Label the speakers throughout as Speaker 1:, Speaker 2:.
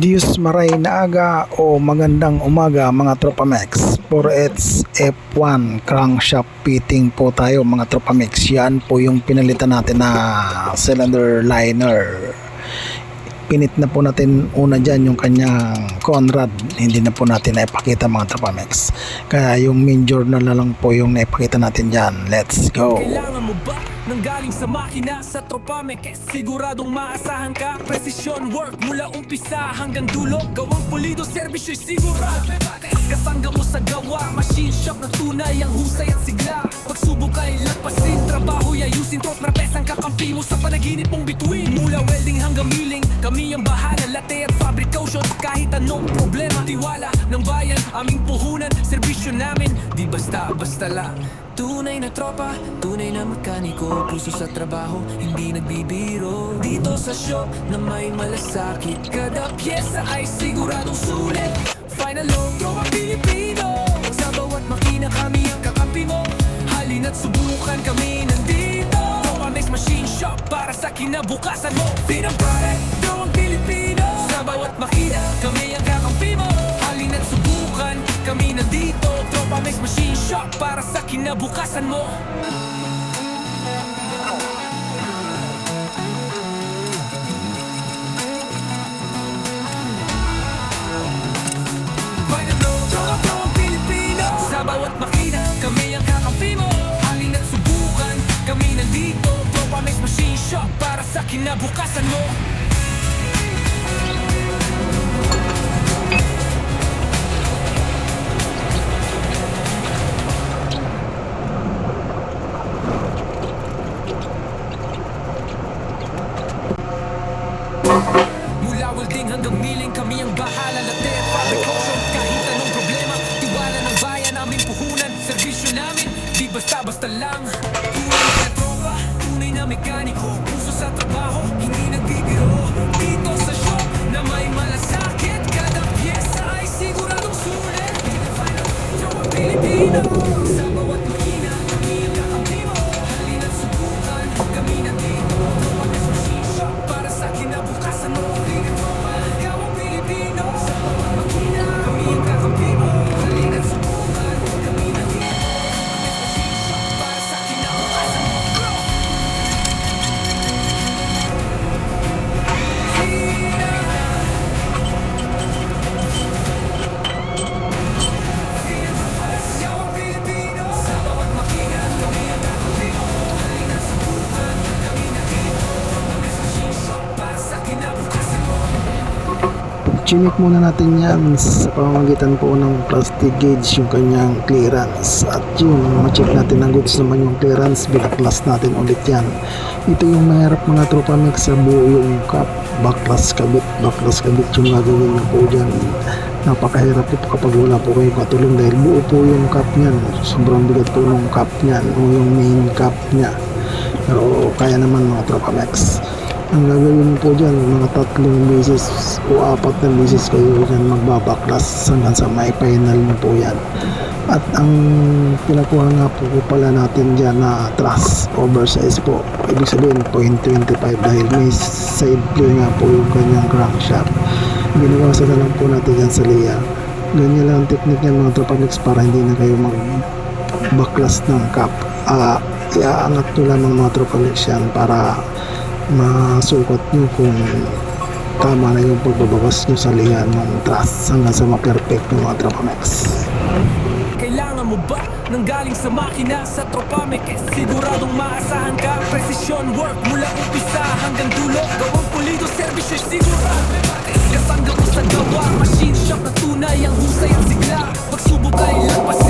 Speaker 1: Diyos maray na aga o magandang umaga mga Tropa Max. For its F1 crankshaft fitting po tayo mga Tropa Max. Yan po yung pinalitan natin na cylinder liner. Pinit na po natin una dyan yung kanyang Conrad. Hindi na po natin naipakita mga Tropa Max. Kaya yung main journal na lang po yung naipakita natin dyan. Let's go!
Speaker 2: Kailangan mo ba nang galing sa makina sa tropa may kes Siguradong maasahan ka. Precision work mula umpisa hanggang dulo. Gawang pulido, servisyo'y sigurado. Kasangga mo sa gawa Machine shop na tunay ang husay at sigla. Pagsubok ay lagpasin Trabaho'y ayusin. Tropa ang kakampi mo sa panaginip mong bituin. Mula welding hanggang milling Kami ang bahala Latte at fabrication. Kahit anong problema Tiwala ng bayan Aming puhunan Serbisyo namin. Di basta-basta lang Tunay na tropa, tunay na mekaniko. Puso sa trabaho, hindi nagbibiro. Dito sa shop na may malasakit. Kada pyesa ay siguradong sulit. Final low, tropa Pilipino. Sa bawat makina kami ang kakampi mo. Halina't subukan kami nandito. Tropa Mix Machine Shop para sa kinabukasan mo. Pinang product, tropang Pilipino Shop para sa kinabukasan mo. Sa bawat makina kami ang kakampi mo. Halina't subukan kami nandito. Tropa Mix Machine Shop para sa kinabukasan mo Welding hanggang milling kami ang bahala. Latte at fabrication kahit anong problema. Tiwala ng bayan aming puhunan Serbisyo namin. Di basta-basta lang. Tunay na tropa, tunay na mekaniko
Speaker 1: Chinik muna natin yan sa pamamagitan po ng plastic gauge yung kanyang clearance. At yun, ma-check natin ang goods naman yung clearance binaklas natin ulit yan. Ito yung mahirap mga tropa mix sa buo yung cap backlash kabit backlash kabit yung gagawin nyo po dyan. Napakahirap ito kapag wala po kayo katulong dahil buo po yung cap nyan sobrang bigat po yung cap nyan o yung main cap nya pero kaya naman mga tropa mix ang gagawin po dyan, mga tatlong beses o apat na beses kayo dyan magbabaklas hanggang sa may final mo po yan. At ang pinakuha nga po, pala natin dyan na truss oversize po. Ibig sabihin 0.25 dahil may side play nga po yung kanyang crankshaft. Binawasan na lang po natin yan sa liya. Ganyan lang ang technique niyan mga tropa mix para hindi na kayo mag baklas ng cap. Ah, iaangat nyo lamang mga tropa mix yan para masukat nyo kung tama na yung pagbabawas nyo sa lihan ng trust hanggang sa ma-perfect ng mga tropa max.
Speaker 2: Kailangan mo ba nang galing sa makina sa tropa may kes Siguradong maasahan ka Precision work mula umpisa hanggang dulo. Gawang pulido, servisyo'y sigurado. Kasangga mo sa gawa Machine shop na tunay ang husay at sigla. Pagsubok ay lagpasin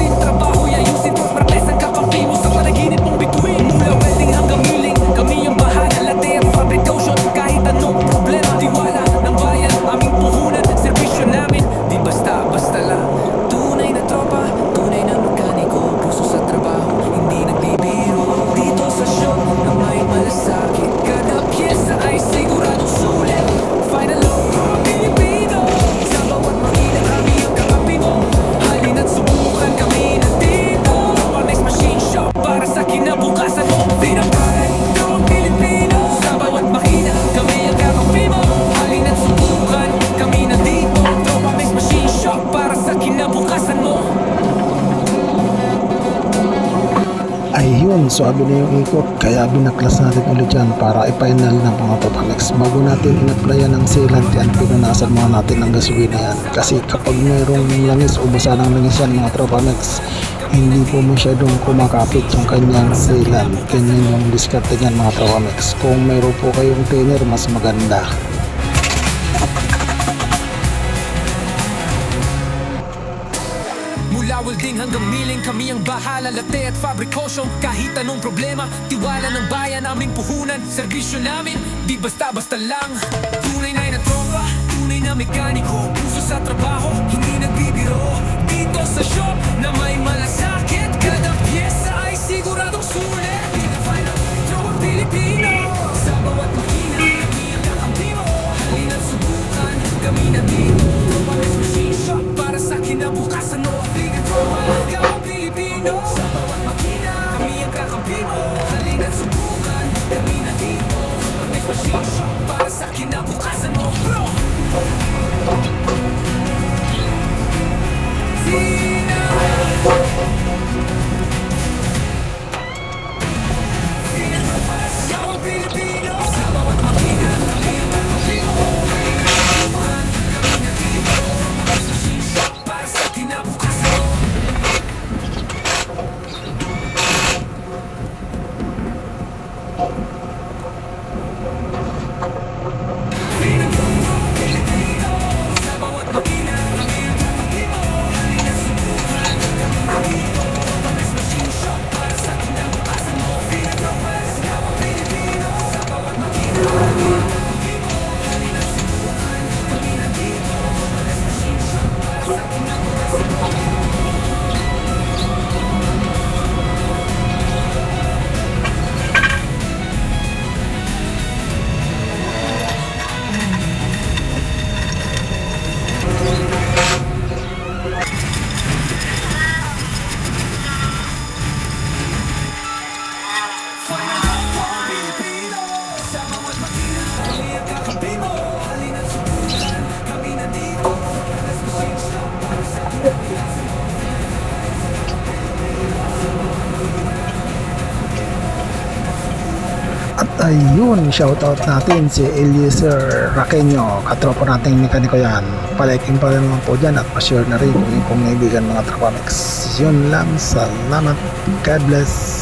Speaker 1: swabe na yung ikot kaya binaklas natin ulit yan para i-final ng mga Tropamex bago natin in-applyan ng sealant yan pinunasan muna natin ng gasolina yan. Kasi kapag mayroong langis o basa ng langis yan mga Tropamex hindi po masyadong kumakapit yung kanyang sealant. Ganyan yung diskarte niyan mga Tropamex kung mayroon po kayong thinner mas maganda
Speaker 2: Welding hanggang milling Kami ang bahala, latte at fabrikosyo Kahit anong problema, tiwala ng bayan Aming puhunan, serbisyo namin Di basta-basta lang. Tunay na na tropa, tunay na mekaniko. Puso sa trabaho,
Speaker 1: ayun, shoutout natin si Eliezer Raqueño, katropa nating mekaniko yan. Paliking pa rin naman po dyan at pa-share na rin kung yung kaibigan mga Tropamex. Yun lang, salamat. God bless.